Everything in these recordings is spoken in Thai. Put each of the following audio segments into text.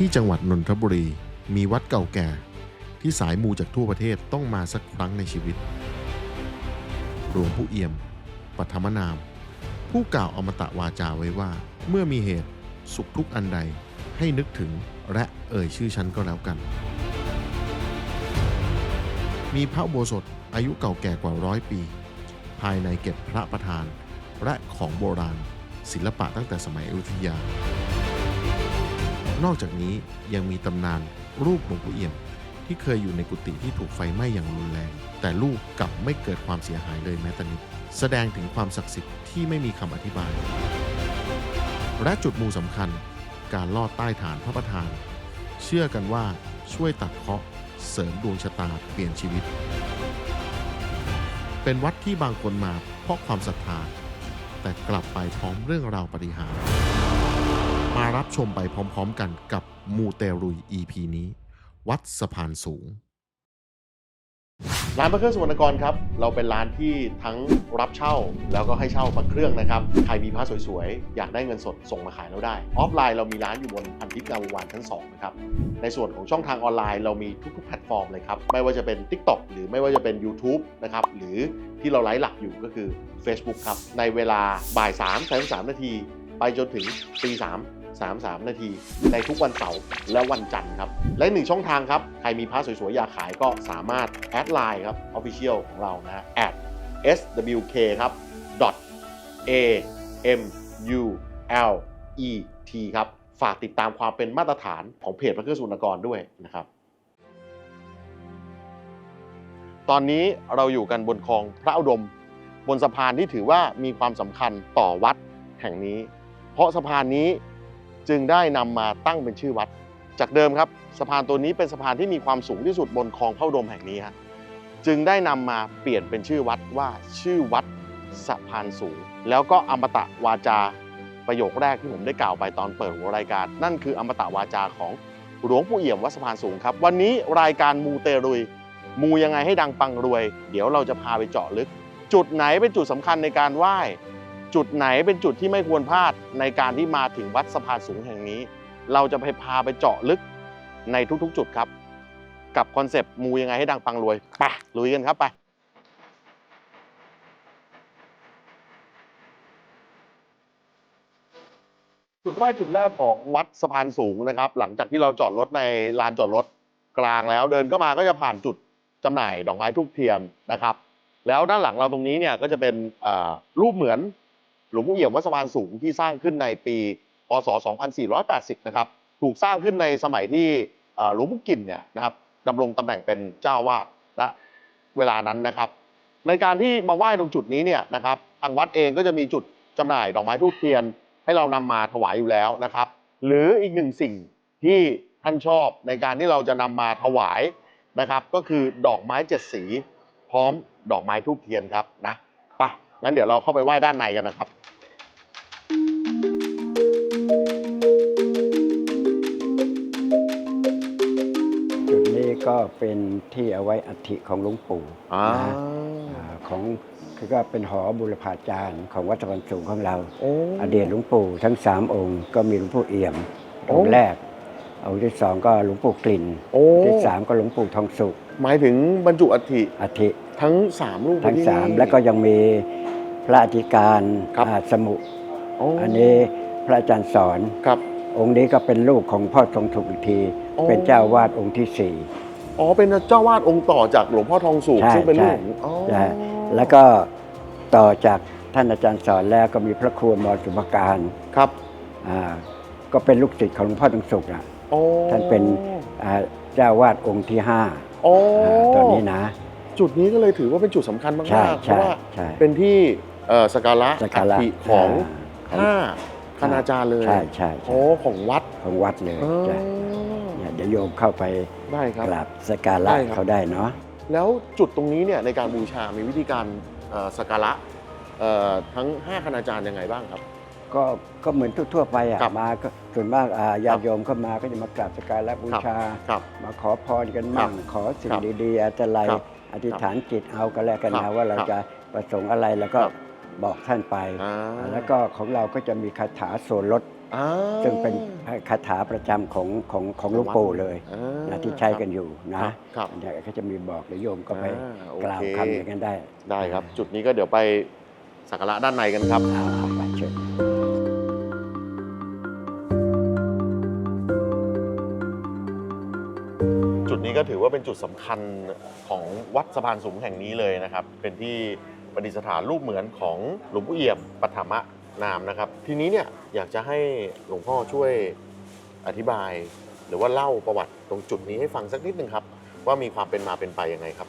ที่จังหวัดนนทบุรีมีวัดเก่าแก่ ที่สายมูจากทั่วประเทศต้องมาสักครั้งในชีวิตหลวงปู่เอี่ยม ปัทมนาม ผู้กล่าวอมตะวาจาไว้ว่า เมื่อมีเหตุสุขทุกอันใดให้นึกถึงและเอ่ยชื่อฉันก็แล้วกัน มีพระโบสถอายุเก่าแก่กว่าร้อยปี ภายในเก็บพระประธาน และของโบราณ ศิลปะตั้งแต่สมัยอยุธยา นอกจากนี้ยังมีตำนานรูปหลวงปู่เอี่ยม ที่เคยอยู่ในกุฏิที่ถูกไฟไหม้อย่างรุนแรง แต่ลูกกลับไม่เกิดความเสียหายเลยแม้แต่นิดแสดงถึงความศักดิ์สิทธิ์ที่ไม่มีคำอธิบาย และจุดมูสำคัญ การลอดใต้ฐานพระประธาน เชื่อกันว่าช่วยตัดเคราะห์เสริมดวงชะตาเปลี่ยนชีวิต เป็นวัดที่บางคนมาเพราะความศรัทธาแต่กลับไปพร้อมเรื่องราวปฏิหาร มารับชมไปพร้อมๆกันกับมูเตรุย EP นี้ วัดสะพานสูง ร้านพระเครื่องสุวรรณกรครับ เราเป็นร้านที่ทั้งรับเช่าแล้วก็ให้เช่าพระเครื่องนะครับ ใครมีพระสวยๆ อยากได้เงินสดส่งมาขายเราได้ ออฟไลน์เรามีร้านอยู่บนพันทิพย์งามวงวานชั้น2นะครับ ในส่วนของช่องทางออนไลน์เรามีทุกๆแพลตฟอร์มเลยครับ ไม่ว่าจะเป็น TikTok หรือไม่ว่าจะเป็น YouTube นะครับ หรือที่เราไลฟ์หลักอยู่ก็คือ Facebook ครับ ในเวลาบ่าย3 3นาทีไปจนถึงตี3 33 นาที ในทุกวันเสาร์และวันจันทร์ครับ และหนึ่งช่องทางครับ ใครมีพระสวยๆ อยากขายก็สามารถแอดไลน์ครับ Official ของเรานะฮะ at swk ครับ dot a m u l e t ครับ ฝากติดตามความเป็นมาตรฐานของเพจพระเครื่องสุวรรณกรด้วยนะครับ ตอนนี้เราอยู่กันบนคลองพระอุดม บนสะพานที่ถือว่ามีความสำคัญต่อวัดแห่งนี้ เพราะสะพานนี้ จึงได้นำมาตั้งเป็นชื่อวัด จากเดิมครับสะพานตัวนี้เป็นสะพานที่มีความสูงที่สุดบนคลองพระอุดมแห่งนี้ฮะจึงได้นำมาเปลี่ยนเป็นชื่อวัดว่าชื่อวัดสะพานสูง แล้วก็อมตะวาจาประโยคแรกที่ผมได้กล่าวไปตอนเปิดหัวรายการ นั่นคืออมตะวาจาของหลวงปู่เอี่ยมวัดสะพานสูงครับ วันนี้รายการมูเตรุย มูยังไงให้ดังปังรวย เดี๋ยวเราจะพาไปเจาะลึก จุดไหนเป็นจุดสำคัญในการไหว้ จุดไหนเป็นจุดที่ไม่ควรพลาดในการที่มาถึงวัดสะพานสูงแห่งนี้ เราจะไปพาไปเจาะลึกในทุกๆ จุดครับ กับคอนเซปต์มูยังไงให้ดังปังรวยไปลุยกันครับไปจุดไหว้จุดแรกของวัดสะพานสูงนะครับ หลังจากที่เราจอดรถในลานจอดรถกลางแล้ว เดินก็มาก็จะผ่านจุดจำหน่ายดอกไม้ทูบเทียมนะครับ แล้วด้านหลังเราตรงนี้เนี่ยก็จะเป็นรูปเหมือน ลวงปู่เอี่ยมวัดสะพานสูงที่สร้างขึ้นในปีพศ 2480 นะครับ ถูกสร้างขึ้นในสมัยที่หลวงปู่กินเนี่ยนะครับดำรงตำแหน่งเป็นเจ้าวาดณเวลานั้นนะครับ ในการที่มาไหว้ตรงจุดนี้เนี่ยนะครับทางวัดเองก็จะมีจุดจำหน่ายดอกไม้ทูบเทียนให้เรานำมาถวายอยู่แล้วนะครับ หรืออีกหนึ่งสิ่งที่ท่านชอบในการที่เราจะนำมาถวายนะครับ ก็คือดอกไม้เจ็ดสี พร้อมดอกไม้ทูบเทียนครับนะ งั้นเดี๋ยวเราเข้าไปไหว้ด้านในกันนะครับจุดนี้ก็เป็นที่เอาไว้อัฐิของหลวงปู่อ่านะอ่าของคือก็เป็นหอบุรพาจารย์ของวัดตะวันสูงของเรา โอ้ อดีตหลวงปู่ทั้งสามองค์ก็มีหลวงปู่เอี่ยมโอ้ องค์แรก องค์ที่สองก็หลวงปู่กลิ่นโอ้ที่สามก็หลวงปู่ทองสุขหมายถึงบรรจุอัฐิอัฐิทั้งสามรูปทั้งที่สามนี่ แล้วก็ยังมีพระอธิการครับอ่าสมุโอ้อันนี้พระอาจารย์สอน ครับ องค์นี้ก็เป็นลูกของพ่อทรงสุขอีกที โอ้ เป็นเจ้าวาดองค์ที่สี่ อ๋อเป็นเจ้าวาดองค์ต่อจากหลวงพ่อทองสุขใช่ซึ่งเป็นลูกใช่อ๋อ นะฮะแล้วก็ต่อจากท่านอาจารย์สอนแล้วก็มีพระครูมรสุภการครับ อ่าก็เป็นลูกศิษย์ของหลวงพ่อทองสุขอะ โอ้ท่านเป็นอ่าเจ้าวาดองค์ที่ห้าโอ้อ่าตอนนี้นะ จุดนี้ก็เลยถือว่าเป็นจุดสำคัญมากใช่ๆเพใช่ราะว่าใช่เป็นที่เอ่อสักการะสักการะอัฐิของอ่าห้าคณาจารย์เลยใช่ใช่ใช่โอ้ของวัดของวัดเลยอ๋อใช่เนี่ยเดี๋ยวโยมเข้าไปได้ครับ กราบสักการะได้ครับ เขาได้เนาะ แล้วจุดตรงนี้เนี่ยในการบูชา มีวิธีการเอ่อสักการะเอ่อทั้ง 5 คณาจารย์ยังไงบ้างครับ ก็ก็เหมือนทั่วๆไปอะครับมาก็ ส่วนมากอ่าญาติโยมเข้ามาก็จะมากราบสักการะบูครับชา ครับ มาขอพรกันมั่งขอสิ่งครับดีๆอาจจะไรครับอธิษฐานจิตเอาก็แล้วกันครันะบว่าเราครับจะประสงค์อะไรแล้วก็ครับบอกท่านไป อ่า แล้วก็ของเราก็จะมีคาถาส่วนลด อ่าซึ่งเป็นคาถาประจำของของของหลวงปู่เลยอ่านะที่ใช้กันอยู่คนะรับครับ เนี่ยเขาจะมีบอกเดี๋ยวโยมก็ไปอ่าโอเค กล่าวคำอย่างนั้นได้ได้ครับ จุดนี้ก็เดี๋ยวไปสักการะด้านในกันครับ เอาเอาไปเชิญ ก็ถือว่าเป็นจุดสำคัญของวัดสะพานสูงแห่งนี้เลยนะครับ เป็นที่ประดิษฐานรูปเหมือนของหลวงปู่เอี่ยมปัฐมนามนะครับ ทีนี้เนี่ยอยากจะให้หลวงพ่อช่วยอธิบาย หรือว่าเล่าประวัติตรงจุดนี้ให้ฟังสักนิดหนึ่งครับ ว่ามีความเป็นมาเป็นไปยังไงครับ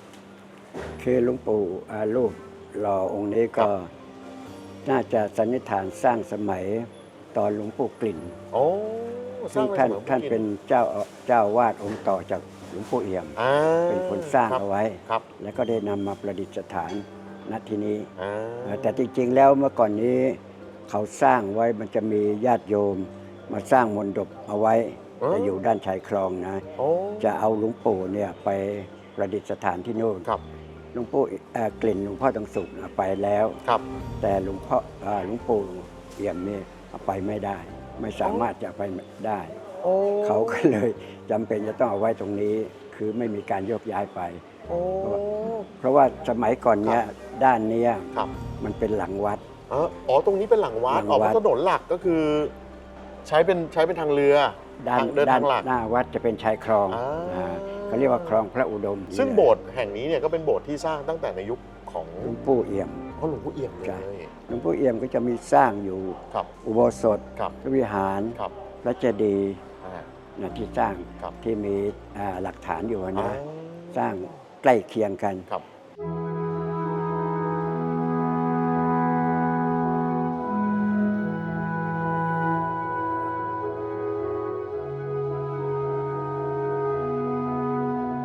คือหลวงปู่อารูปหล่อองค์นี้ก็น่าจะสันนิษฐานสร้างสมัยตอนหลวงปู่กลิ่นโอ้สซึ่ร้างงท่านไว้สำหรับท่านเป็นเจ้าเจ้าวาดองค์ต่อจาก หลวงปู่เอี่ยม อ่าเป็นคนสร้างคบเอาไว้ ครับแล้วก็ได้นำมาประดิษฐานณที่นี้ อ่าเอ่อแต่จริงๆ แล้วเมื่อก่อนนี้เขาสร้างไว้มันจะมีญาติโยม มาสร้างมณฑปเอาไว้จะอยู่ด้านชายคลองนะ โอ้จะเอาหลวงปู่เนี่ยไปประดิษฐานที่โน่นครับหลวงปู่เอ่อกลิ่นหลวงพ่อตังสุขน่ะไปแล้ว ครับแต่หลวงพ่อเอ่อหลวงปู่เอี่ยมนี่เอาไปไม่ได้ ไม่สามารถจะไปได้ โอ้เขาก็เลยจำเป็นจะต้องเอาไว้ตรงนี้ คือไม่มีการโยกย้ายไป โอ้ เพราะว่าสมัยก่อนเนี้ยด้านเนี้ยครับ มันเป็นหลังวัด เอ๋ออ๋อ ตรงนี้เป็นหลังวัดหลังออกวัดถนนหลักก็คือ ใช้เป็นใช้เป็นทางเรือด้านทางเดินด้าทานงหลัก หน้าวัดจะเป็นชายคลองอ่า อ่าเขาเรียกว่าคลองพระอุดมซึ่งโบสถ์แห่งนี้เนี่ยก็เป็นโบสถ์ที่สร้างตั้งแต่ในยุคของหลวงปู่เอี่ยม พ่อหลวงปู่เอี่ยมเลใช่ ยหลวงปู่เอี่ยมก็จะมีสร้างอยู่ครับ อุโบสถ ครับ พระวิหาร ครับ พระเจดีย์อ่า นะที่สร้างครับที่มีอ่าหลักฐานอยู่อ่านะสร้างใกล้เคียงกัน ครับ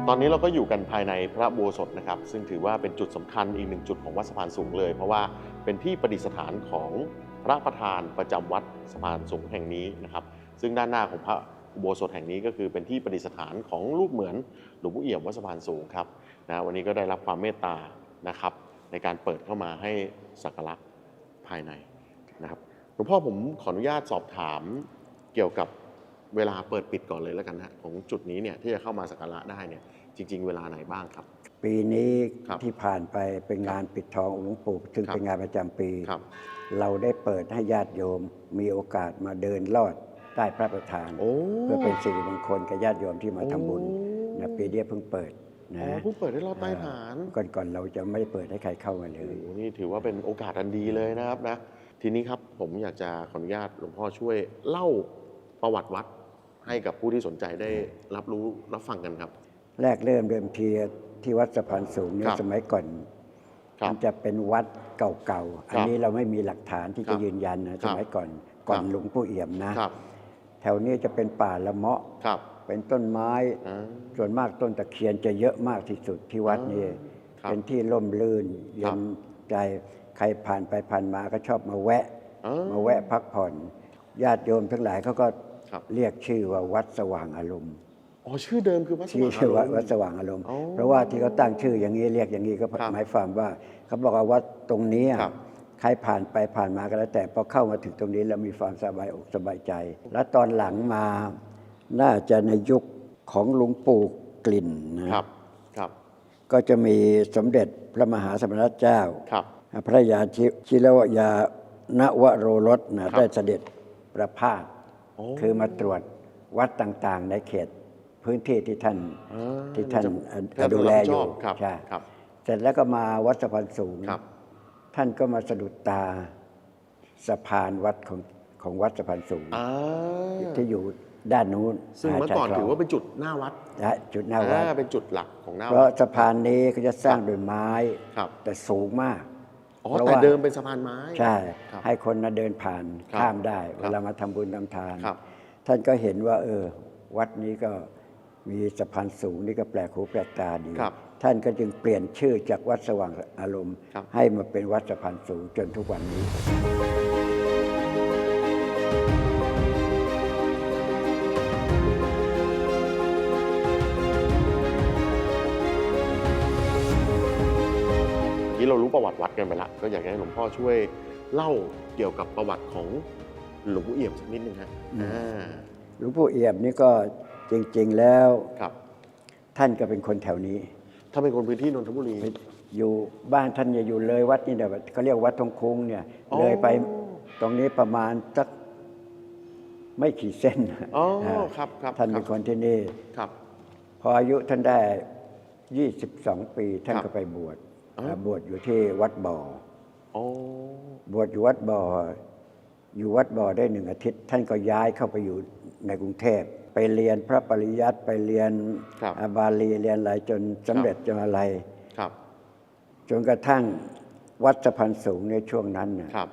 ตอนนี้เราก็อยู่กันภายในพระอุโบสถนะครับ ซึ่งถือว่าเป็นจุดสำคัญอีกหนึ่งจุดของวัดสะพานสูงเลย เพราะว่าเป็นที่ประดิษฐานของพระประธานประจำวัดสะพานสูงแห่งนี้นะครับ ซึ่งด้านหน้าของพระอุโบสถแห่งนี้ก็คือเป็นที่ประดิษฐานของรูปเหมือนหลวงปู่เอี่ยมวัดสะพานสูงครับนะวันนี้ก็ได้รับความเมตตานะครับในการเปิดเข้ามาให้สักการะภายในนะครับหลวงพ่อผมขออนุญาตสอบถามเกี่ยวกับเวลาเปิดปิดก่อนเลยแล้วกันนะของจุดนี้เนี่ยที่จะเข้ามาสักการะได้เนี่ยจริง ๆ เวลาไหนบ้างครับ ปีนี้ครับที่ผ่านไปเป็นงานปิดทององค์หลวงปู่ซึ่งครับเป็นงานประจำปี ครับ เราได้เปิดให้ญาติโยมมีโอกาสมาเดินลอด ใต้พระประธาน โอ้ เพื่อเป็นสิริมงคลกับญาติโยมที่มาทำบุญโอ้นะปีเดียวเพิ่งเปิดอ๋นะอเพิ่งเปิดได้รอบใต้ฐาน ก่อนๆเราจะไม่เปิดให้ใครเข้ามาเลโอ้ยโหนี่ถือว่าเป็นโอกาสอันดีเลยนะครับนะ ทีนี้ครับผมอยากจะขออนุญาตหลวงพ่อช่วยเล่าประวัติวัดให้กับผู้ที่สนใจได้รับรู้รับฟังกันครับ แรกเริ่มเดิมทีที่วัดสะพานสูงเนี่คยรับสมัยก่อนครัมับนจะเป็นวัดเก่าๆ อันนี้เราไม่มีหลักฐานที่ครัจะบยืนยันนะครัสบมัยก่อนก่อนครับหลวงปู่เอี่ยมนะครับ แถวนี้จะเป็นป่าละเมาะครับ เป็นต้นไม้อ่าส่วนมากต้นตะเคียนจะเยอะมากที่สุดที่วัดนี้ครับเป็นที่ร่มรื่นครัเย็บนใจใครผ่านไปผ่านมาก็ชอบมาแวะอ่ามาแวะพักผ่อน ญาติโยมทั้งหลายเขาก็ครับเรียกชื่อว่าวัดสว่างอารมณ์อ๋อชื่อเดิมคือวัดสชื่อว่างชื่อวัดอารมณ์วัดสว่างอารมณ์อ๋อเพราะว่าที่เขาตั้งชื่ออย่างนี้เรียกอย่างนี้ก็ครับหมายความว่าเขาบอกว่าวัดตรงนี้ครับ ใครผ่านไปผ่านมาก็แล้ว แต่พอเข้ามาถึงตรงนี้แล้วมีความสบายอกสบายใจ แล้วตอนหลังมาน่าจะในยุคของหลวงปู่กลิ่นนะครับครับ ก็จะมีสมเด็จพระมหาสมณเจ้าครับพระยาชิชิลวยานวโรรสนะครับได้เสด็จประพาสโอ้คือมาตรวจวัดต่างๆ ในเขตพื้นที่ที่ท่านอ่าที่ท่านจะเอ่อดูแลอยู่ครับใช่ครับเสร็จแล้วก็มาวัดสะพานสูงครับ ท่านก็มาสะดุดตาสะพานวัดของของวัดสะพานสูงอ่าที่อยู่ด้านนู้นซึ่งเมื่อก่อนชยคลถือว่าเป็นจุดหน้าวัดและจุดหน้าวัดอ่เป็นจุดหลักของหน้าเพวัราะดสะพานนี้เขาจะสร้างด้วยไม้ครับแต่สูงมากอ๋อเพราะแต่ว่าเดิมเป็นสะพานไม้ใช่ครับให้คนมาเดินผ่านครับข้ามได้ครับเวลามาทำบุญทำทานครับท่านก็เห็นว่า เออ วัดนี้ก็มีสะพานสูงนี่ก็แปลกหูแปลกตาดีครับ ท่านก็จึงเปลี่ยนชื่อจากวัดสว่างอารมณ์ ครับ ให้มาเป็นวัดสะพานสูงจนทุกวันนี้เมื่อกี้เรารู้ประวัติวัดกันไปละก็อยากให้หลวงพ่อช่วยเล่าเกี่ยวกับประวัติของหลวงปู่เอี่ยมสักนิดนึงฮะอืม อ่าหลวงปู่เอี่ยมนี่ก็จริง ๆ แล้ว ครับท่านก็เป็นคนแถวนี้ ถ้าเป็นคนพื้นที่นนทบุรี อยู่บ้านท่านจะอยู่เลยวัดนี่เดี๋ยวเขาเรียกวัดทองคุ้งเนี่ย อ๋อ เลยไปตรงนี้ประมาณสักไม่กี่เส้นอ๋ออ่าครับครับท่านเป็นคนที่นี่ ครับ พออายุท่านได้ 22 ปี ท่านครับก็ไปบวชอ๋ออ่าบวชอยู่ที่วัดบ่อ โอ้บวชอยู่วัดบ่อ อยู่วัดบ่อได้หนึ่งอาทิตย์ ท่านก็ย้ายเข้าไปอยู่ในกรุงเทพ ไปเรียนพระปริยัติไปเรียนครับอาบาลีเรียนอะไรจนสำเร็จจนอะไรครับจนกระทั่งวัดสะพานสูงในช่วงนั้นน่ะครับ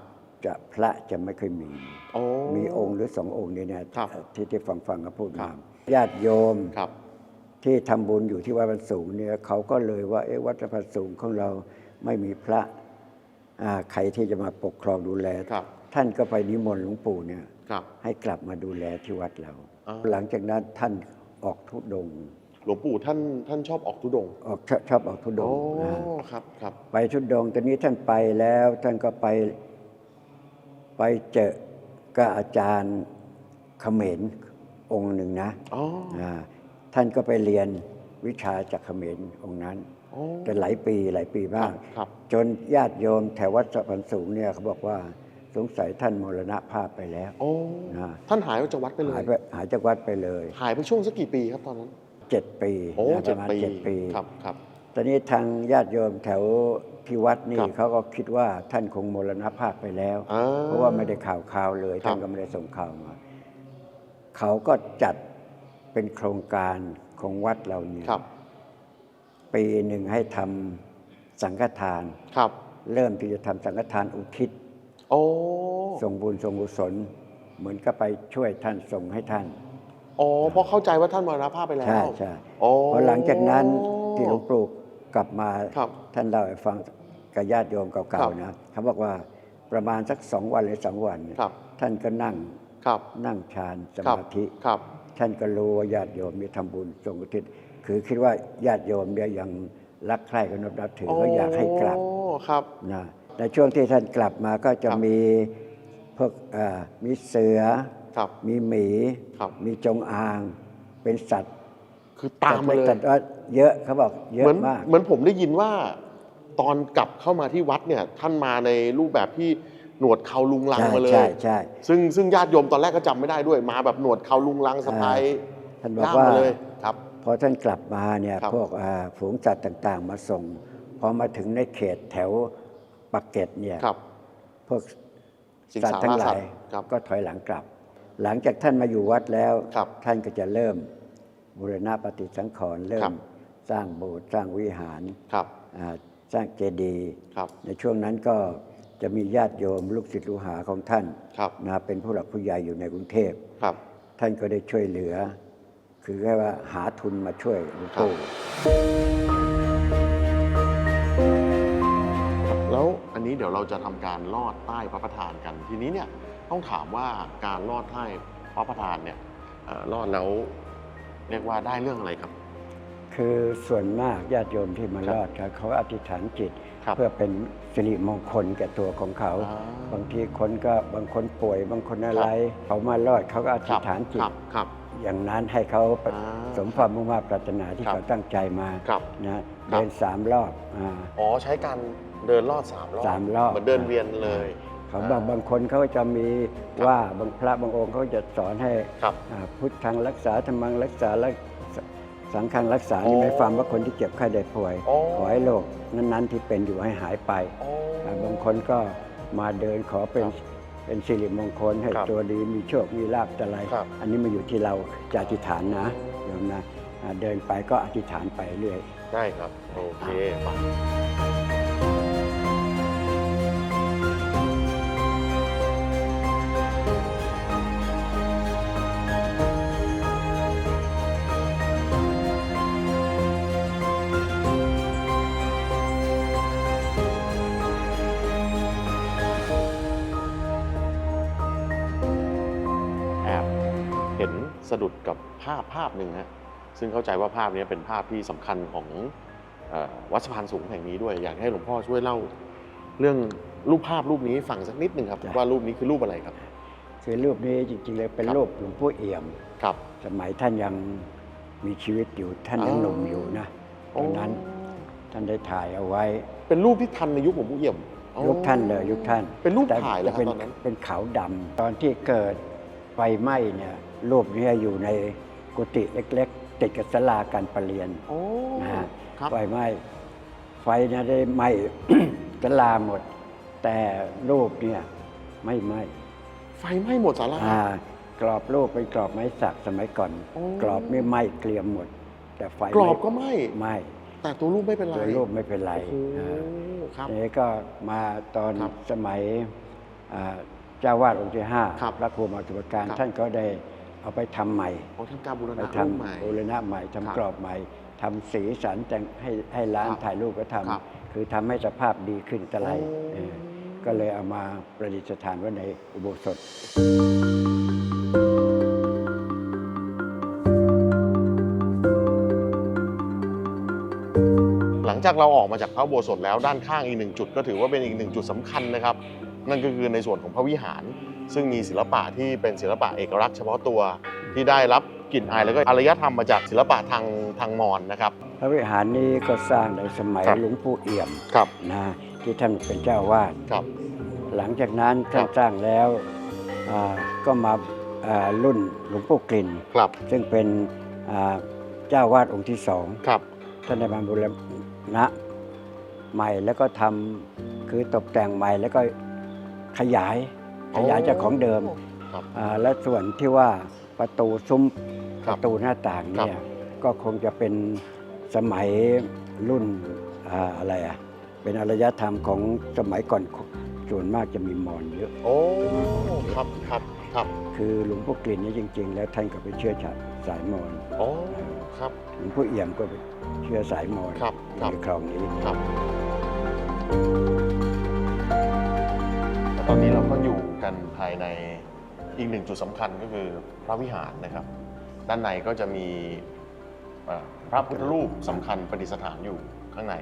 จะพระจะไม่ค่อยมีโอ้มีองค์หรือสององค์นี่เนี่ยครับที่ที่ฟังฟังเขาพูดครัมาบญาติโยมครับที่ทำบุญอยู่ที่วัดสะพานสูงเนี่ยเขาก็เลยว่าเอ๊ะวัดสะพานสูงของเราไม่มีพระอ่าใครที่จะมาปกครองดูแลครับท่านก็ไปนิมนต์หลวงปู่เนี่ยครับให้กลับมาดูแลที่วัดเราอ๋อ หลังจากนั้นท่านออกทุดงค์หลวงปู่ท่านท่านชอบออกทุดงค์ออกชอบชอบออกทุดโอ้งค์นะครับครับ ไปทุดงค์ตอนนี้ท่านไปแล้วท่านก็ไปไปเจอกับอาจารย์เขมรองค์หนึ่งนะอ๋ออ่าท่านก็ไปเรียนวิชาจากเขมรองค์นั้น โอ้แต่หลายปีหลายปีมากครับ จนญาติโยมแถววัดสะพานสูงเนี่ยเขาบอกว่า สงสัยท่านมรณภาพไปแล้วโอ้นะท่านหายออกจากวัดไปเลยหายไปหายจากวัดไปเลยหายไปช่วงสักกี่ปีครับตอนนั้นเจ็ดปีโอ้นะปเจ็ดระมาณปีเจ็ดปี ครับครับ ตอนนี้ทางญาติโยมแถวที่วัดนี่ครับ เขาก็คิดว่าท่านคงมรณภาพไปแล้ว อ่ เพราะว่าไม่ได้ข่าวข่าวเลย ครับ ท่านก็ไม่ได้ส่งข่าวมา เขาก็จัดเป็นโครงการของวัดเราเนี่ยครับปีหนึ่งให้ทำสังฆทาน ครับ เริ่มที่จะทำสังฆทานอุทิศ โอ้ส่งบุญส่งกุศล เหมือนก็ไปช่วยท่านส่งให้ท่าน อ๋อเพราะเข้าใจว่าท่านมรณภาพไปแล้ว ใช่ใช่โอ้พอหลังจากนั้นที่หลวงปู่กลับมาครับท่านเล่าให้ฟังกับญาติโยมครัเก่าบๆนะเขาบอกว่าประมาณสักสองวันหรือสองวันครับท่านก็นั่งครับนั่งฌานสครับมาธิครับท่านก็รู้ว่าญาติโยมมีทำบุญส่งอุทิศคือคิดว่าญาติโยมเนี่ยยังรักใคร่กันนับถือก็อยากให้กลับโอ้ครับนะ ในช่วงที่ท่านกลับมาก็จะครับมีพวกอ่ามีเสือครับมีหมีครับมีจงอาง เป็นสัตว์ คือตามมาเลยสัตว์ว่าเยอะเขาบอกเยเหมือะนมากเหมือนผมได้ยินว่าตอนกลับเข้ามาที่วัดเนี่ยท่านมาในรูปแบบที่หนวดเขาลุงลังใช่มาเลยใช่ใช่ซึ่งซึ่งญาติโยมตอนแรกก็จำไม่ได้ด้วยมาแบบหนวดเขาลุงลังสะพายท่านบอกย่ามว่ามาเลยครับพอท่านกลับมาเนี่ยครับพวกอ่าฝูงสัตว์ต่างๆ มาส่งพอมาถึงในเขตแถว ปักเกร็ดเนี่ยครับ พวกสิงสัตสาว์ทั้งหราสัลาตยว์ครับก็ถอยหลังกลับ หลังจากท่านมาอยู่วัดแล้วครับท่านก็จะเริ่มบูรณะปฏิสังขรณ์เริ่ครัมบสร้างโบสถ์สร้างวิหารครับอ่าสร้างเจดีย์ครับในช่วงนั้นก็จะมีญาติโยมลูกศิษย์ลูกหาของท่านครับนะเป็นผู้หลักผู้ใหญ่อยู่ในกรุงเทพครับ ท่านก็ได้ช่วยเหลือ คือแค่ว่าหาทุนมาช่วยหลวงปู่ นนี้เดี๋ยวเราจะทำการลอดใต้พระประธานกัน ทีนี้เนี่ยต้องถามว่าการลอดใต้พระประธานเนี่ยเอ่อลอดแล้วเรียกว่าได้เรื่องอะไรครับ คือส่วนมากญาติโยมที่มาครับรอดครับเขาอธิษฐานจิตครับเพื่อเป็นสิริมงคลแก่ตัวของเขาอ่าบางทีคนก็บางคนป่วยบางคนอะไร เขามารอดเขาก็อธิษฐานจิคตรับครับอย่างนั้นให้เขาอ่าสมความมุ่งมั่นปรารถนาที่ครับเขาตั้งใจมาครับนะเดินสามรอบอ่าอ๋อใช้การ เดินลอดสามรอบสามรอบ เหมือนเดินเวียนเลย เขาบางบางคนเขาก็จะมีว่าบางพระบางองค์เขาจะสอนให้ครับ อ่าพุทธังรักษาธรรมังรักษาและสังฆังรักษาอ๋นี่อหมายความว่าคนที่เจ็บไข้ได้ป่วย อ๋อ ขอให้โรคนั้นๆที่เป็นอยู่ให้หายไปอ๋ออ่าบางคนก็มาเดินขอเป็นครับเป็นสิริมงคลให้ครับตัวดีมีโชคมีลาภอะไร ครับ อันนี้มาอยู่ที่เราจะอธิษฐานนะโยมนะอ่าเดินไปก็อธิษฐานไปเรื่อย ได้ครับ โอเคไปาพภาพหนึ่งฮะซึ่งเข้าใจว่าภาพนี้เป็นภาพที่สำคัญของเออวัดสะพานสูงแห่งนี้ด้วย อยากให้หลวงพ่อช่วยเล่า เรื่องรูปภาพรูปนี้ให้ฟังสักนิดหนึ่งครับว่ารูปนี้คือรูปอะไรครับคือรูปนี้จริงๆเลยเป็นครับรูปหลวงพ่อเอี่ยมครับ สมัยท่านยังมีชีวิตอยู่ท่านยังอ๋อหนุ่มอยู่นะตอนนั้นท่านได้ถ่ายเอาไว้ เป็นรูปที่ทันในยุคหลวงปู่เอี่ยมอ๋อยุคท่านเลยยุคท่าน เป็นรูปแต่ถ่ายเลยครับเป็นตอนนั้นเป็นขาวดำตอนที่เกิดไฟไหม้เนี่ยรูปเนี้อยู่ใน กุฏิเล็ก ๆ ติดกับศาลาการประเรียนโอ้นะฮะครับไฟไหม้ไฟเนี่ยได้ไหม้ ศาลาหมด แต่รูปเนี่ยไม่ไหม้ไฟไหม้หมดสารา อ่ากรอบรูปเป็นกรอบไม้สักสมัยก่อน โอ้ กรอบไม่ไหม้เกลียมหมด แต่ไฟกรอบก็ไหม้ไหม้แต่ตัวรูปไม่เป็นไรตัวรูปไม่เป็นไรโอ้โหอ่า ครับ ทีนี้ก็มาตอนครับสมัยอ่าเจ้าวาดองค์ที่ห้าครับพระครูมาตุปการครับท่านก็ได้ เอาไปทำใหม่ของทำการบูรไปณะทรูปใหม่ำบูรณะใหม่ครับทำกรอบใหม่ทำสีสันแต่งให้ให้ร้านครับถ่ายรูปก็ทำครับคือทำให้สภาพดีขึ้นตะไลโอ้เออก็เลยเอามาประดิษฐานไว้ในอุโบสถหลังจากเราออกมาจากพระอุโบสถแล้วด้านข้างอีกหนึ่งจุดก็ถือว่าเป็นอีกหนึ่งจุดสำคัญนะครับ นั่นก็คือในส่วนของพระวิหาร ซึ่งมีศิลปะที่เป็นศิลปะเอกลักษณ์เฉพาะตัวที่ได้รับกลิ่นอายแล้วก็อารยธรรมมาจากศิลปะทางทางมอญนะครับ พระวิหารนี้ก็สร้างในสมัยครับ หลวงปู่เอี่ยมครับนะที่ท่านเป็นเจ้าวาดครับ หลังจากนั้นท่านครับสร้างแล้วอ่าก็มาอ่ารุ่นหลวงปู่กลิ่น ครับซึ่งเป็นอ่าเจ้าวาดองค์ที่สองครับท่านได้มาบูรณะใหม่แล้วก็ทำคือตกแต่งใหม่แล้วก็ ขยายขยายจากของเดิมครับอ่าและส่วนที่ว่าประตูซุ้มคปรับระตูหน้าต่างเนี่ยก็คงจะเป็นสมัยรุ่นอ่าอะไรอะเป็นอารยธรรมของสมัยก่อนส่วนมากจะมีมอญเยอะ โอ้ครับครับครับคือหลวงพ่อกลิ่นนี่จริง ๆ แล้วท่านก็เป็นเชื้อชาติสายมอญโอ้ครับหลวงพ่อเอี่ยมก็เป็นเชื้อสายมอญครับครับในครองนี้ ครับและ ตอนนี้เราก็อยู่กันภายในอีกหนึ่งจุดสำคัญก็คือพระวิหารนะครับ ด้านในก็จะมีเอ่อพระพุทธรูปสำคัญประดิษฐานอยู่ข้างใน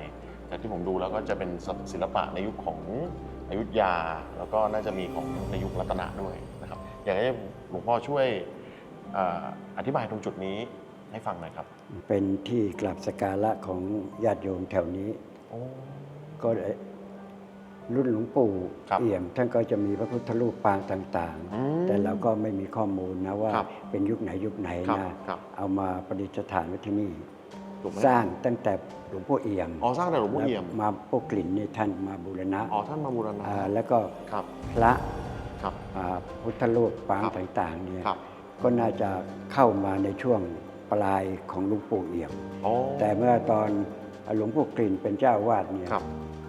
จากที่ผมดูแล้วก็จะเป็นศิลปะในยุคของอยุธยา แล้วก็น่าจะมีของในยุครัตนะด้วยนะครับ อยากให้หลวงพ่อช่วยเอ่ออธิบายตรงจุดนี้ให้ฟังหน่อยครับเป็นที่กราบสกการะของญาติโยมแถวนี้ โอ้ก็ได้ รุ่นหลวงปู่ครับเอี่ยม ท่านก็จะมีพระพุทธรูปปางต่างอืมๆแต่เราก็ไม่มีข้อมูลนะว่าครับเป็นยุคไหนยุคไหนครับนะครับเอามาประดิษฐานไว้ที่นี่ถูกไหมสร้างตั้งแต่หลวงพ่อเอี่ยมอ๋อสร้างแต่หลวงพ่อเอี่ยมแล้วมาพวกกลิ่นนี่ท่านมาบูรณะอ๋อท่านมาบูรณะาแล้วก็ครับพระครับอ่าพุทธรูปปางครับต่างๆเนี่ยครับก็น่าจะเข้ามาในช่วงปลายของหลวงปู่เอี่ยมอ๋อแต่เมื่อตอนหลวงปู่กลิ่นเป็นเจ้าวาดเนี่ย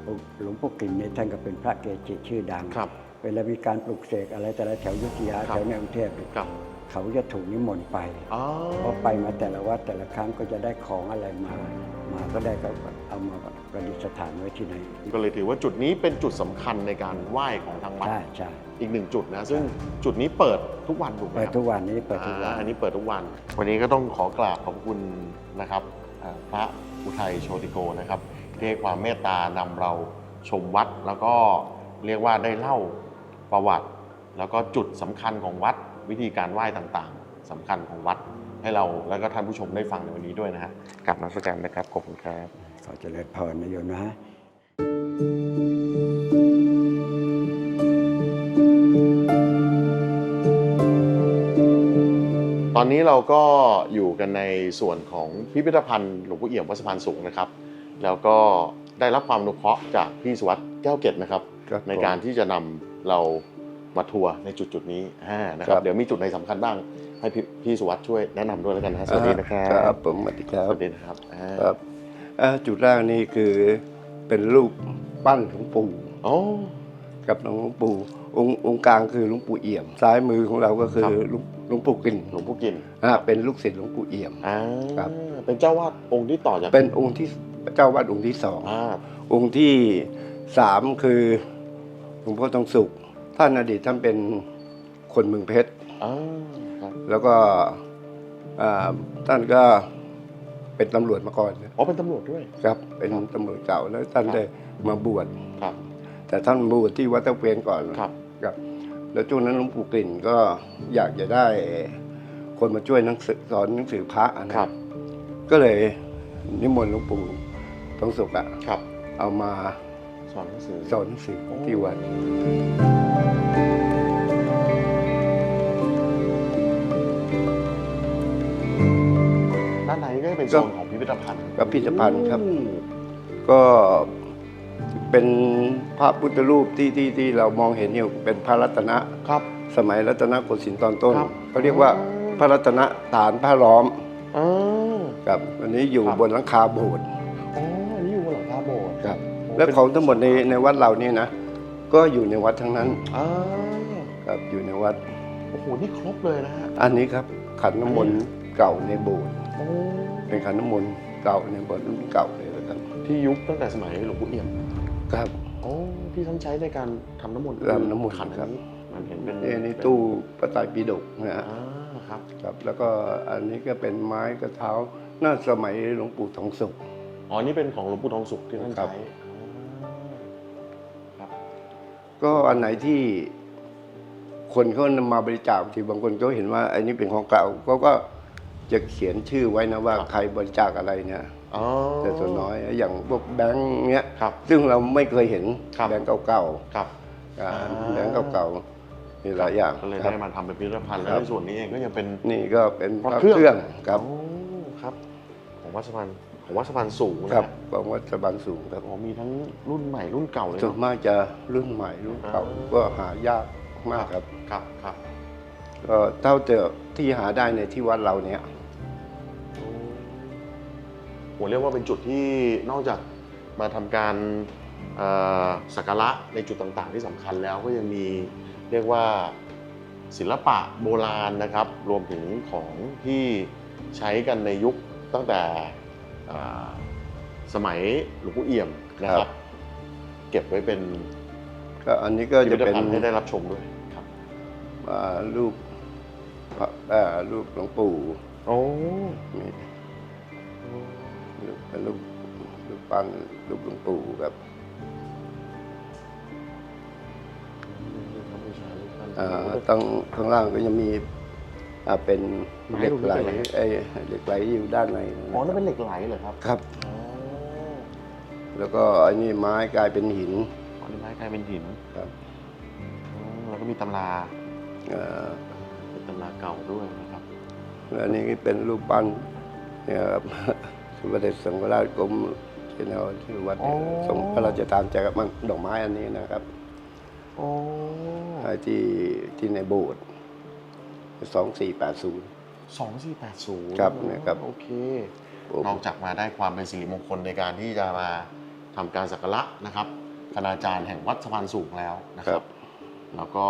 ครับหลวงปู่กลิ่นเนี่ยท่านก็เป็นพระเกจิชื่อดัง ครับ เวลามีการปลุกเสกอะไรแต่ละแถวอยุทธยาครับ แถวในกรุงเทพเนี่ยครับเขาจะถูกนิมนต์ไปอ๋อพอไปมาแต่ละวัดแต่ละครั้งก็จะได้ของอะไรมา มาก็ได้ก็เอามาประดิษฐานไว้ที่ไหนก็เลยถือว่าจุดนี้เป็นจุดสำคัญในการไหว้ของทางวัด ใช่ใช่อีกหนึ่งจุดนะ ซึ่งจุดนี้เปิดทุกวันถูกไหมเปิดครับ ทุกวันนี้เปิดทุกวัน อ่าอันนี้เปิดทุกวัน วันนี้ก็ต้องขอกราบขอบคุณนะครับอ่าพระอุทัยโชติโกนะครับ ที่ให้ความเมตตานำเราชมวัด แล้วก็เรียกว่าได้เล่าประวัติ แล้วก็จุดสำคัญของวัดวิธีการไหว้ต่างๆสำคัญของวัดให้เราแล้วก็ท่านผู้ชมได้ฟังในวันนี้ด้วยนะฮะกลับมาสักการนะครับขอบคุณครับขอเจริญพรนะโยมนะตอนนี้เราก็อยู่กันในส่วนของพิพิธภัณฑ์หลวงพ่อเอี่ยมวัดสะพานสูงนะครับ แล้วก็ได้รับความอนุเคราะห์จากพี่สุวัสด์แก้วเกตนะครับ ครับในการที่จะนำเรามาทัวร์ในจุดจุดๆนี้อ่านะครัครับ บ เดี๋ยวมีจุดไหนสำคัญบ้าง ให้พี่พี่สุวัสด์ช่วยแนะนำด้วยแล้วกันนะฮะสวัสดีนะครับครับผมสวัสดีครัสบวัสดีนะครับอ่าครับอ่าจุดแรกนี่คือเป็นรูปปั้นหลวงปู่โอ้ กับหลวงปู่องค์องค์กลางคือหลวงปู่เอี่ยม ซ้ายมือของเราก็คือหลวงหลวงปู่กลิ่นหลวงพ่อกินอ่าเป็นลูกศิษย์หลวงปู่เอี่ยม อ่าครับ เป็นเจ้าวาดองค์ที่ต่อจากเป็นองค์ที่ เจ้าวาดองค์ที่สองอ่าองค์ที่สามคือหลวงพ่อทองสุข ท่านอดีตท่านเป็นคนเมืองเพชรอ่าครับแล้วก็อ่าท่านก็เป็นตำรวจมาก่อนนะอ๋อเป็นตำรวจด้วยครับ เป็นตำรวจเก่าแล้วท่านครับได้มาบวชครับ แต่ท่านบวชที่วัดตะเวียนก่อนครับครับ แล้วช่วงนั้นหลวงปู่กลิ่นก็อยากจะได้คนมาช่วยหนังสือสอนหนังสือพระอะนะครับ ก็เลยนิมนต์หลวงปู่ ทองสุขอะครับ เอามาสอนหนังสือสอนหนังสือที่วัดด้านในก็จะเป็นโซนของพิพิธภัณฑ์กับพิพิธภัณฑ์ครับอืมก็เป็นพระพุทธรูปที่ที่ที่เรามองเห็นอยู่เป็นพระรัตนะครับ สมัยรัตนโกสินทร์ตอนต้นครับเขาเรียกว่าพระรัตนฐานพระล้อมอ๋อครับอันนี้อยู่ครับบนหลังคาโบสถ์ และเป็นของทั้งหมดในในวัดเรานี่นะ ก็อยู่ในวัดทั้งนั้นอ่าครับอยู่ในวัด โอ้โห นี่ครบเลยนะฮะ อันนี้ครับขันน้ำมนต์เก่าในโบสถ์โอ้เป็นขันน้ำมนต์เก่าในโบสถ์รุ่นเก่าเลยนะครับที่ยุคตั้งแต่สมัยหลวงปู่เอี่ยมครับ โอ้ที่ท่านใช้ในการทำน้ำมนต์ทำน้ำมนต์ขันครัอับนนี้มันเห็นเป็นนี่นี่ตู้พระไตรปิฎกนะฮะอ่าครับครับ แล้วก็อันนี้ก็เป็นไม้กระเท้าน่าสมัยหลวงปู่ทองสุขอ๋อนี่เป็นของหลวงปู่ทองสุขที่ท่านครับใช้ครับ ก็อันไหนที่คนเขานำมาบริจาคที่บางคนก็เห็นว่าอันนี้เป็นของเก่าเขาก็จะเขียนชื่อไว้นะว่าครับใครบริจาคอะไรเนี่ยอ๋อ แต่ส่วนน้อยอย่างพวกแบงค์เนี้ยครับซึ่งเราไม่เคยเห็นครับ แบงค์เก่าครับ ๆอ่าอ่า แบงค์เก่าๆมีหลายอย่างก็เลยครัได้บ มาทำเป็นพิพิธภัณฑ์แล้วครับ ในส่วนนี้เองก็ยังเป็น นี่ก็เป็นพพระระเครื่องเครื่องครับ โอ้ครับ ของวัดสะพาน ของวัดสะพานสูงนะครับของวัดสะบันสูงครับอ๋อมีทั้งรุ่นใหม่รุ่นเก่าเลยส่วนเนาะมากจะรุ่นใหม่รุ่นเก่าอ่าก็หายากมากครับครับครับก็เท่าเจอที่หาได้ในที่วัดเราเนี่ยโอ้ผมเรียกว่าเป็นจุดที่นอกจากมาทำการเอ่อสักการะในจุดต่างๆ ที่สำคัญแล้วก็ยังมีเรียกว่าศิลปะโบราณนะครับ รวมถึงของที่ใช้กันในยุคตั้งแต่อ่า สมัยหลวงปู่เอี่ยมนะคครัรับบเก็บไว้เป็นก็อันนี้ก็พิจะพิธเป็นภัณฑ์ให้ได้รับชมด้วยครับอ่ารูปพระอ่ารูปหลวงปู่โอ้นี่รูปเป็นรูปรูปปั้นรูปหลวงปู่ครับอ่าต้องข้างล่างก็ยังมี อ่าเป็นเหล็กไหลไอ้เหล็กไหลอยู่ด้านในนะอ๋อนั่นเป็นเหล็กไหลเหรอครับครับ อ๋อแล้วก็อันนี้ไม้กลายเป็นหินอันนี้ไม้กลายเป็นหินครับอ๋อแล้วก็มีตำราอ่าเป็นตำราเก่าด้วยนะครับ แล้วอันนี้เป็นรูปปั้นเนี่ยครับ สมเด็จสังฆราชกรมเจ้าที่วัดเนี่ยอ๋อ ส่งพระราชทานแจกมันดอกไม้อันนี้นะครับ โอ้ที่ที่ในโบสถ์ สองสี่แปดศูนย์สองสี่แปดศูนย์ครับนะครับโอเคนอกจากมาได้ความเป็นสิริมงคลในการที่จะมาทำการสักการะนะครับคณาจารย์แห่งวัดสะพานสูงแล้วนะคครัรับบแล้วก็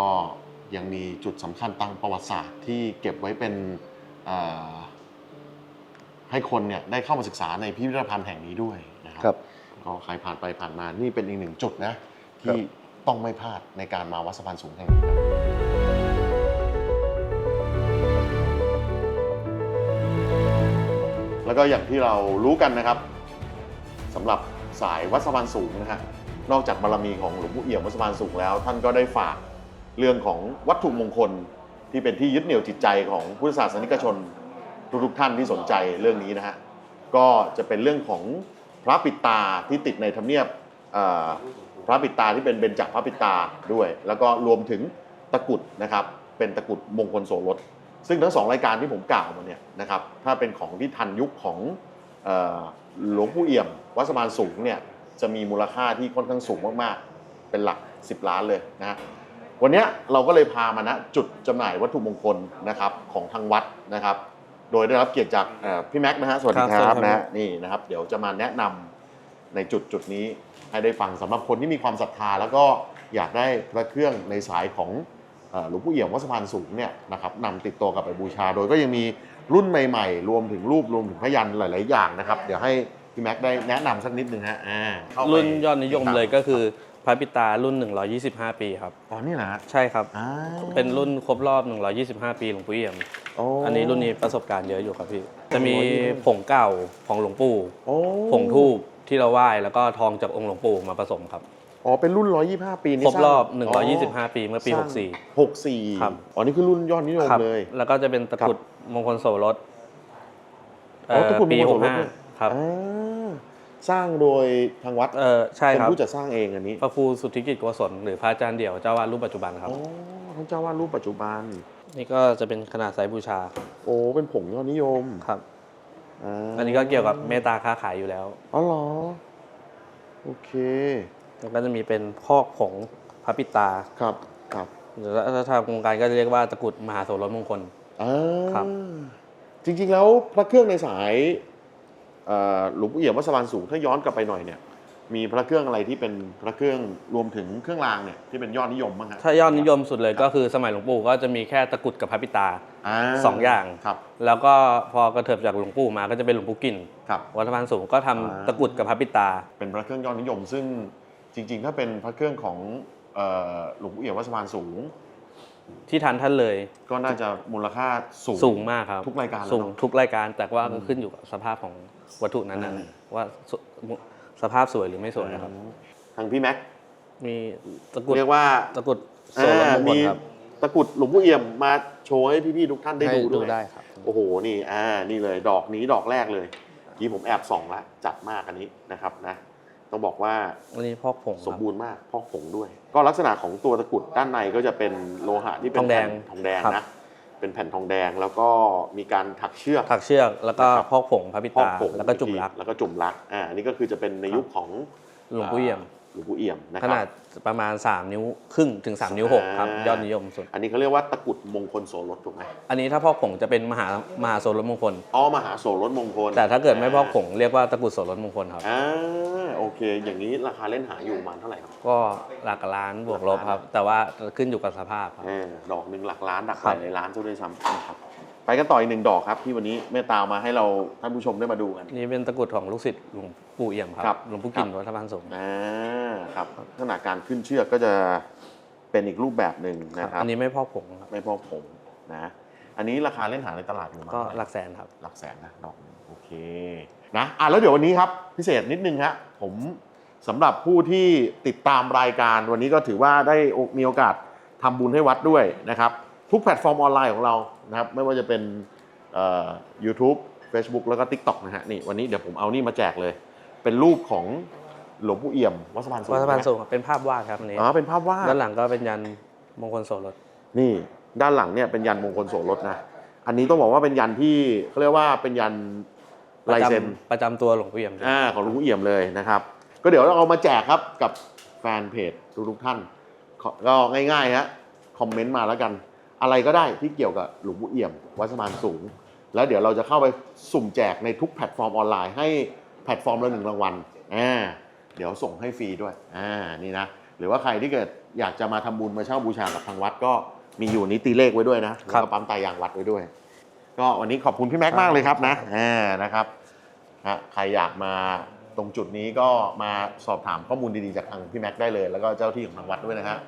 ยังมีจุดสำคัญทางประวัติศาสตร์ที่เก็บไว้เป็นเอ่อให้คนเนี่ยได้เข้ามาศึกษาในพิพิธภัณฑ์แห่งนี้ด้วยนะคครัรับก็ใครผ่านไปผ่านมานี่เป็นอีกหนึ่งจุดนะครัที่บต้องไม่พลาดในการมาวัดสะพานสูงแห่งนี้ แล้วก็อย่างที่เรารู้กันนะครับสำหรับสายวัดสะพานสูงนะฮะนอกจากบารมีของหลวงปู่เอี่ยมวัดสะพานสูงแล้ว ท่านก็ได้ฝากเรื่องของวัตถุมงคลที่เป็นที่ยึดเหนี่ยวจิตใจของพุทธศาสนิกชนทุกๆท่านที่สนใจเรื่องนี้นะฮะก็จะเป็นเรื่องของพระปิดตาที่ติดในธรรมเนียบพระปิดตาที่เป็นเบญจพระปิดตาด้วย แล้วก็รวมถึงตะกรุดนะครับเป็นตะกรุดมงคลโสรส ซึ่งทั้งสองรายการที่ผมกล่าวมาเนี่ยนะครับถ้าเป็นของที่ทันยุคของเอ่อหลวงปู่เอี่ยม วัดสะพานสูงเนี่ยจะมีมูลค่าที่ค่อนข้างสูงมากๆ เป็นหลัก 10 ล้านเลยนะฮะวันเนี้ยเราก็เลยพามาณจุดจำหน่ายวัตถุมงคลนะครับของทางวัดนะครับ โดยได้รับเกียรติจากเอ่อพี่แม็กซ์นะฮะสวัสดีคครัรับบสวัสดีครับนะฮะนี่นะครับ เดี๋ยวจะมาแนะนำในจุดจุดนี้ให้ได้ฟังสำหรับคนที่มีความศรัทธา แล้วก็อยากได้พระเครื่องในสายของเอ่อ หลวงปู่เอี่ยมวัดสะพานสูงเนี่ยนะครับนำติดตัวกลับไปบูชา โดยก็ยังมีรุ่นใหม่ๆ รวมถึงรูปรวมถึงพยันหลาย ๆ อย่างนะครับ เดี๋ยวให้พี่แม็กซ์ได้แนะนำสักนิดนึงฮะอ่าเข้าไปรุ่นยอดนิยมติตาเลยก็คือพระปิตารุ่น 125 ปีครับ อ๋อนี่นะฮะใช่ครับ อ่าเป็นรุ่นครบรอบ 125 ปีหลวงปู่เอี่ยมโอ้อันนี้รุ่นนี้ประสบการณ์เยอะอยู่ครับพี่ จะมีผงเก่าของหลวงปู่ โอ้ ผงทูบที่เราไหว้แล้วก็ทองจากองค์หลวงปู่มาผสมครับโอ้อ๋อ เป็นรุ่น 125 ปีนี่ครบรอบ สาง125 ปีเมื่อปี สร้าง64ครับ อ๋อ นี่คือรุ่นยอดนิย64มครับเลย แล้วก็จะเป็นตะกรุดมงคลโสรสอ๋อตะกรุดมปีงคลโสรสด้วย65ครับอ่าสร้างโดยทางวัดเออใช่เป็นครับผู้จัดสร้างเองอันนี้พระครูสุทธิกิจโกศลหรือพระอาจารย์เดี่ยวเจ้าวาดรูปปัจจุบันครับ อ๋อท่านเจ้าวาดรูปปัจจุบัน นี่ก็จะเป็นขนาดไซส์บูชาโอ้ เป็นผงยอดนิยมครับอ่าอันนี้ก็เกี่ยวกับเมตตาค้าขายอยู่แล้ว อ๋อเหรอ โอเค แล้วก็จะมีเป็นพอกผงพระปิตาครับครับหรือถ้าทางวงการก็จะเรียกว่าตะกรุดมหาโสรสมงคลอ่าครับ จริงๆแล้วพระเครื่องในสายเอ่อหลวงปู่เอี่ยมวัดสะพานสูงถ้าย้อนกลับไปหน่อยเนี่ยมีพระเครื่องอะไรที่เป็นพระเครื่องรวมถึงเครื่องรางเนี่ยที่เป็นยอดนิยมบ้างฮะถ้ายอดนิยมสุดเลยก็คือสมัยหลวงปู่ก็จะมีแค่ตะกรุดกับพระปิตาาสองอย่างครับ แล้วก็พอกระเถิบจากหลวงปู่มาก็จะเป็นหลวงปู่กินครับวัดสะพานสูงก็ทำอ่าตะกรุดกับพระปิตา เป็นพระเครื่องยอดนิยมซึ่ง จริง ๆ ถ้าเป็นพระเครื่องของเอ่อหลวงปู่เอี่ยมวัดสะพานสูง ที่ทันท่านเลยก็น่าจะมูลค่าสูง สูงมากครับทุกรายการแล้วสูงเนอะทุกรายการแต่ว่าก็ขึ้นอยู่กับสภาพของวัตถุนั้นอ่า ๆว่าสสภาพสวยหรือไม่สวยครับ ทางพี่แม็กมีตะกรุดเรียกว่าตะกรุดโสรสมงคลมีครับตะกรุดหลวงปู่เอี่ยมมาโชว์ให้พี่ๆทุกท่านได้ให้ดูดูด้วย ได้ครับ โอ้โห นี่ อ่า นี่เลย ดอกนี้ ดอกแรกเลยเมื่อกี้ผมแอบส่องละ จัดมากอันนี้นะครับนะ ต้องบอกว่าอันนี้พอกผงสมบูรณ์มากพอกผงด้วย ก็ลักษณะของตัวตะกรุดด้านในก็จะเป็นโลหะที่เป็นทองแดงผ่นทองแดงครับนะเป็นแผ่นทองแดงแล้วก็มีการถักเชือก ถักเชือกแล้วก็นะครับ พอกผงพระปิพอกตาผงแล้วก็จุ่มรัก แล้วก็จุ่มรักอ่านี่ก็คือจะเป็นในยุคของหลวงปู่เอี่ยมห ลวงปู่เอี่ยมนะคขรับ นาดประมาณ 3 นิ้วครึ่งถึง 3 นิ้ว 6 ครับ อ่ายยอดนิยมสุด อันนี้เขาเรียกว่าตะกรุดมงคลโสรสถูกไหมอันนี้ถ้าพอกผงจะเป็นมหามหาโสรสมงคล อ๋อมหาโสรสมงคลแต่ถ้าเกิดไม่พอกผงเรียกว่าตะกรุดโสรสมงคลครับ อ่าโอเค อย่างนี้ราคาเล่นหาอยู่ประมาณเท่าไหร่ครับก็หลักล้านบวกลบครับ แต่ว่าขึ้นอยู่กับสภาพครับเออดอกหนึ่งหลักล้านดักครัหบลายล้านซะด้วยซ้ำนะครับ ไปกันต่ออีกหนึ่งดอกครับที่วันนี้เมตตามาให้เราท่านผู้ชมได้มาดูกัน นี่เป็นตะกรุดของลูกศิษย์หลวงปู่เอี่ยมคครัรับบหลวงปู่กินครับ วัดสะพานสูงอ่าครับลักษณะการขึ้นเชือกก็จะเป็นอีกรูปแบบหนึ่งนะครับอันนี้ไม่พอกผงครับไม่พอผมนะอันนี้ราคาเล่นหาในตลาดอยู่ประมาณก็เท่าไหหร่ลักแสนครับ หลักแสนนะดอกหนึ่งโอเคนะอะแล้วเดี๋ยววันนี้ครับพิเศษนิดนึงฮะผมสำหรับผู้ที่ติดตามรายการวันนี้ก็ถือว่าได้มีโอกาสทำบุญให้วัดด้วยนะครับ ทุกแพลตฟอร์มออนไลน์ของเรา นะครับไม่ว่าจะเป็นเอ่อ YouTube Facebook แล้วก็ TikTok นะฮะนี่วันนี้เดี๋ยวผมเอานี่มาแจกเลย เป็นรูปของหลวงปู่เอี่ยมวัดสะพานสูงวัดสะพานสูงครับเป็นภาพวาดครับอันนี้อ๋อเป็นภาพวาดด้านหลังก็เป็นยันมงคลโสรสนี่ด้านหลังเนี่ยเป็นยันมงคลโสรสนะอันนี้ต้องบอกว่าเป็นยันที่เขาเรียกว่าเป็นยันประลายจำเซ็นประจำตัวหลวงปู่เอี่ยมอ่าของหลวงปู่เอี่ยมเลยนะครับ ก็เดี๋ยวเราเอามาแจกครับกับแฟนเพจทุกๆท่านขอก็ง่ายๆฮะคอมเมนต์มาแล้วกัน อะไรก็ได้ที่เกี่ยวกับหลวงปู่เอี่ยม วัดสะพานสูง แล้วเดี๋ยวเราจะเข้าไปสุ่มแจกในทุกแพลตฟอร์มออนไลน์ให้แพลตฟอร์มละหนึ่งรางวัลอ่าเดี๋ยวส่งให้ฟรีด้วยอ่านี่นะหรือว่าใครที่เกิดอยากจะมาทำบุญมาเช่าบูชากับทางวัดก็มีอยู่นี้ตีเลขไว้ด้วยนะแล้วก็ปั๊มตายางวัดไว้ด้วย ก็วันนี้ขอบคุณพี่แม็กซ์มากเลยครับนะอ่านะครับฮะใครอยากมาตรงจุดนี้ก็มาสอบถามข้อมูลดีๆจากทางพี่แม็กซ์ได้เลย แล้วก็เจ้าที่ของทางวัดด้วยนะฮะ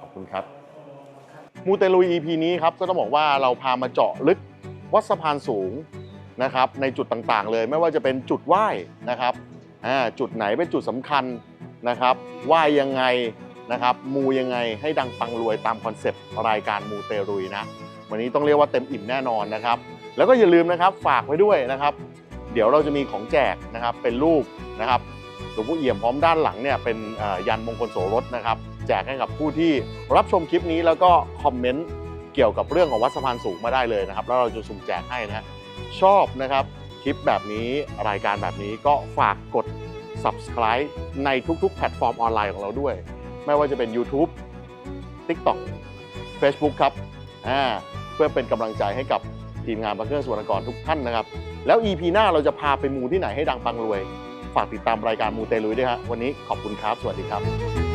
ขอบคุณครับ มูเตลุย EP นี้ครับก็ต้องบอกว่าเราพามาเจาะลึกวัดสะพานสูงนะครับในจุดต่างๆ เลยไม่ว่าจะเป็นจุดไหว้นะครับจุดไหนเป็นจุดสำคัญนะครับไหว้ยังไงนะครับมูยังไงให้ดังปังรวยตามคอนเซปต์รายการมูเตลุยนะวันนี้ต้องเรียกว่าเต็มอิ่มแน่นอนนะครับ แล้วก็อย่าลืมนะครับฝากไว้ด้วยนะครับ เดี๋ยวเราจะมีของแจกนะครับเป็นรูปนะครับหลวงพ่อเอี่ยมพร้อมด้านหลังเนี่ยเป็นยันมงคลโสรสนะครับ แจกให้กับผู้ที่รับชมคลิปนี้แล้วก็คอมเมนต์เกี่ยวกับเรื่องของวัดสะพานสูงมาได้เลยนะครับ แล้วเราจะสุ่มแจกให้นะชอบนะครับคลิปแบบนี้รายการแบบนี้ก็ฝากกด subscribe ในทุกๆ แพลตฟอร์มออนไลน์ของเราด้วย ไม่ว่าจะเป็น YouTube TikTok Facebook ครับอ่าเพื่อเป็นกำลังใจให้กับทีมงานบังเครื่องสวนกรทุกท่านนะครับ แล้ว EP หน้าเราจะพาไปมูที่ไหนให้ดังปังรวย ฝากติดตามรายการมูเตลุยด้วยฮะวันนี้ขอบคุณครับ สวัสดีครับ